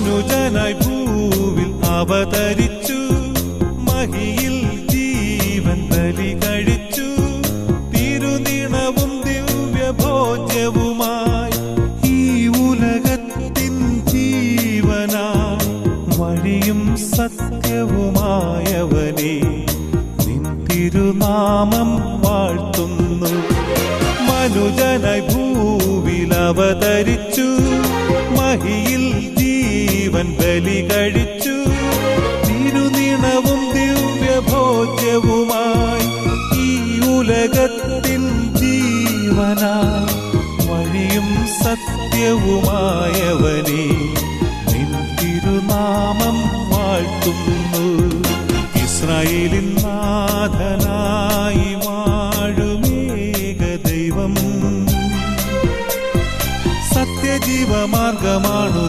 മനുജനായി ഭൂവിൽ അവതരിച്ചു. മഹിയിൽ ജീവൻ ബലി കഴിച്ചു തിരുനിണവും ദിവ്യഭോജ്യവുമായി ഈ ഉലകത്തിൻ ജീവനായി വഴിയും സത്യവുമായവനെ നിൻ തിരുനാമം വാഴ്ത്തുന്നു. മനുജനായി ഭൂവിൽ അവതരിച്ചു. ജീവൻ ബലി കഴിച്ചു തിരുനീണവും ദിവ്യഭോജ്യവുമായി ഈ ഉലകത്തിൻ ജീവനാ വഴിയും സത്യവുമായവനെ നിൻ തിരുനാമം വാഴ്ത്തുന്നു. ഇസ്രായേലിൻ നാഥനായി വാഴുമേക